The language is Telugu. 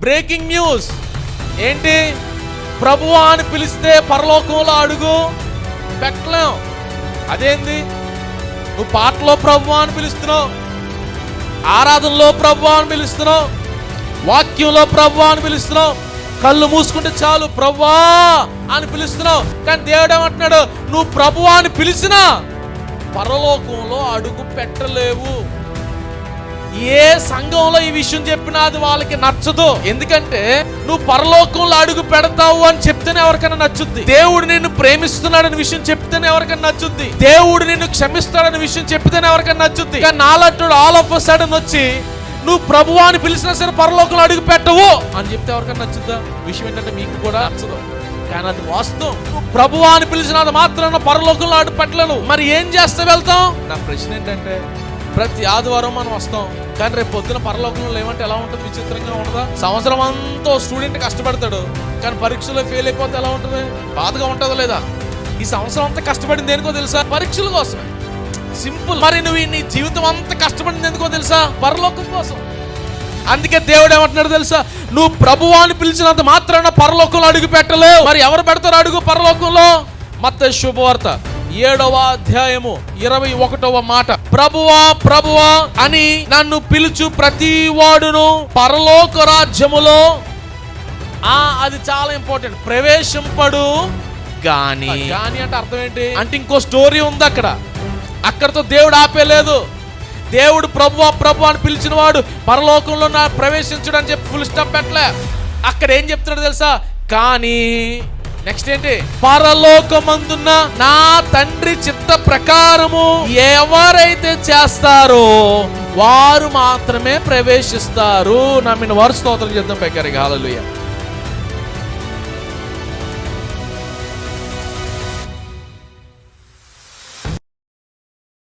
Breaking news. ఏంటి? ప్రభువా అని పిలిస్తే పరలోకంలో అడుగు. పెట్టలేం అదేంది? నువ్వు పాటలో ప్రభు అని పిలుస్తున్నావు. ఆరాధనలో ప్రభు అని పిలుస్తున్నావు. వాక్యంలో ప్రభు అని పిలుస్తున్నావు. కళ్ళు మూసుకుంటే చాలు ప్రభువా అని పిలుస్తున్నావు. కానీ దేవుడు ఏమంటున్నాడు? నువ్వు ప్రభువా అని పిలిచినా పరలోకంలో అడుగు పెట్టలేవు. ఏ సంఘంలో ఈ విషయం చెప్పినా అది వాళ్ళకి నచ్చదు. ఎందుకంటే నువ్వు పరలోకంలో అడుగు పెడతావు అని చెప్తేనే ఎవరికైనా నచ్చుద్ది. దేవుడు నిన్ను ప్రేమిస్తున్నాడని విషయం చెప్తేనే ఎవరికైనా నచ్చుద్ది. దేవుడు నిన్ను క్షమిస్తాడని విషయం చెప్తేనే ఎవరికైనా నచ్చుద్ది. కానీ నాలంటాడు ఆల్ ఆఫ్ సడన్ వచ్చి నువ్వు ప్రభువా అని పిలిచినా సరే పరలోకంలో అడుగు పెట్టవు అని చెప్తే ఎవరికైనా నచ్చుద్దా? విషయం ఏంటంటే మీకు కూడా నచ్చదు. కానీ అది వాస్తవం. ప్రభువా అని పిలిచినా అది మాత్రం పరలోకంలో అడుగు పెట్టలేను మరి ఏం చేస్తే వెళ్తాం నా ప్రశ్న ఏంటంటే ప్రతి ఆదివారం మనం వస్తాం. కానీ రేపు పొద్దున పరలోకంలో లేవంటే ఎలా ఉంటుంది? విచిత్రంగా ఉండదా? సంవత్సరం అంతా స్టూడెంట్ కష్టపడతాడు. కానీ పరీక్షలో ఫెయిల్ అయిపోతే ఎలా ఉంటుంది? బాధగా ఉంటుందా లేదా? ఈ సంవత్సరం అంతా కష్టపడింది ఎందుకో తెలుసా? పరీక్షల కోసమే. సింపుల్ మరి నువ్వు నీ జీవితం అంతా కష్టపడింది ఎందుకో తెలుసా? పరలోకం కోసం. అందుకే దేవుడు ఏమంటున్నాడు తెలుసా? నువ్వు ప్రభువాన్ని పిలిచినంత మాత్రాన పరలోకంలో అడుగు పెట్టలేవు. మరి ఎవరు పెడతారు అడుగు పరలోకంలో? మత్త శుభవార్త. ఏడవ అధ్యాయము ఇరవై ఒకటవ మాట. ప్రభువా ప్రభువా అని నన్ను పిలుచు ప్రతి వాడును పరలోక రాజ్యములో. ఆ అది చాలా ఇంపార్టెంట్ ప్రవేశింపడు గాని. గాని అంటే అర్థం ఏంటి? అంటే ఇంకో స్టోరీ ఉంది అక్కడ. అక్కడతో దేవుడు ఆపేలేదు. దేవుడు ప్రభు ప్రభు అని పిలిచిన వాడు పరలోకంలో నా ప్రవేశించడు అని చెప్పి ఫుల్ స్టాప్ పెట్టలే. అక్కడ ఏం చెప్తున్నాడు తెలుసా? కానీ నెక్స్ట్ ఏంటి? పరలోకమందున్న నా తండ్రి చిత్త ప్రకారము ఎవరైతే చేస్తారో వారు మాత్రమే ప్రవేశిస్తారు. నమ్మిన వారు స్తోత్రం చేద్దాం పైకారి హాలలుయ